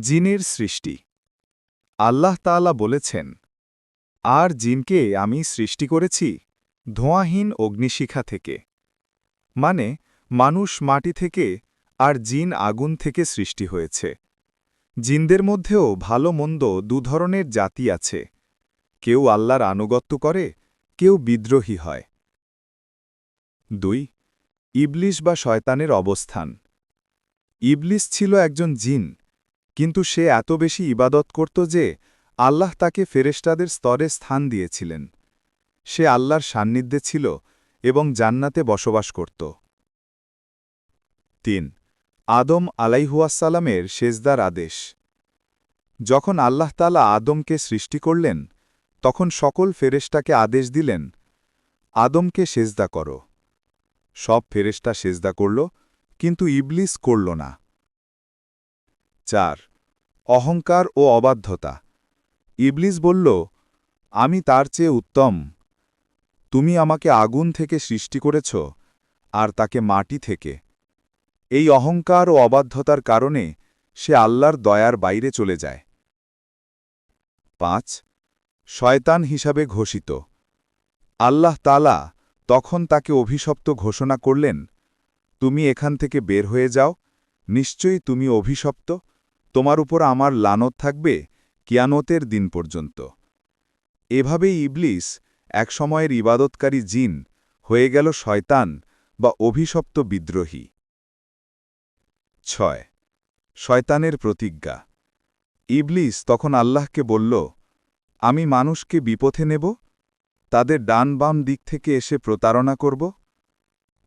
জিনের সৃষ্টি। আল্লাহ তাআলা বলেছেন, আর জিনকে আমি সৃষ্টি করেছি ধোঁয়াহীন অগ্নিশিখা থেকে। মানে মানুষ মাটি থেকে আর জিন আগুন থেকে সৃষ্টি হয়েছে। জিনদের মধ্যেও ভালো মন্দ দুধরনের জাতি আছে। কেউ আল্লাহর আনুগত্য করে, কেউ বিদ্রোহী হয়। দুই, ইবলিশ বা শয়তানের অবস্থান। ইবলিস ছিল একজন জিন কিন্তু সে এত বেশি ইবাদত করত যে আল্লাহ তাকে ফেরেশতাদের স্তরে স্থান দিয়েছিলেন। সে আল্লাহর সান্নিধ্যে ছিল এবং জান্নাতে বসবাস করত। তিন, আদম আলাইহুয়াসালামের সেজদার আদেশ। যখন আল্লাহ তালা আদমকে সৃষ্টি করলেন, তখন সকল ফেরেশতাকে আদেশ দিলেন, আদমকে সেজদা করো। সব ফেরেশতা সেজদা করল, কিন্তু ইবলিস করল না। চার অহংকার ও অবাধ্যতা। ইবলিস বলল, আমি তার চেয়ে উত্তম। তুমি আমাকে আগুন থেকে সৃষ্টি করেছ আর তাকে মাটি থেকে। এই অহংকার ও অবাধ্যতার কারণে সে আল্লাহর দয়ার বাইরে চলে যায়। পাঁচ, শয়তান হিসাবে ঘোষিত। আল্লাহ তালা তখন তাকে অভিশপ্ত ঘোষণা করলেন, তুমি এখান থেকে বের হয়ে যাও। নিশ্চয়ই তুমি অভিশপ্ত। তোমার উপর আমার লানত থাকবে কিয়ানতের দিন পর্যন্ত। এভাবেই ইবলিস এক সময়ের ইবাদতকারী জিন হয়ে গেল শয়তান বা অভিশপ্ত বিদ্রোহী। ছয়। শয়তানের প্রতিজ্ঞা। ইবলিস তখন আল্লাহকে বলল, আমি মানুষকে বিপথে নেব? তাদের ডান বাম দিক থেকে এসে প্রতারণা করব?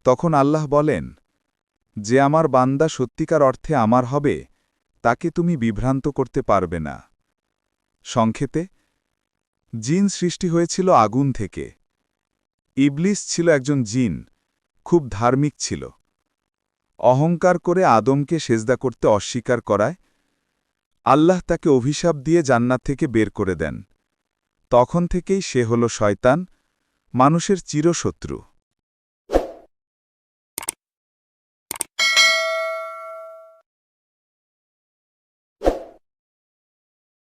তখন আল্লাহ বলেন, যে আমার বান্দা সত্যিকার অর্থে আমার হবে তাকে তুমি বিভ্রান্ত করতে পারবে না। সংক্ষেপে, জিন সৃষ্টি হয়েছিল আগুন থেকে। ইবলিস ছিল একজন জিন, খুব ধার্মিক ছিল। অহংকার করে আদমকে সেজদা করতে অস্বীকার করায়, আল্লাহ তাকে অভিশাপ দিয়ে জান্নাত থেকে বের করে দেন। তখন থেকেই সে হল শয়তান, মানুষের চিরশত্রু।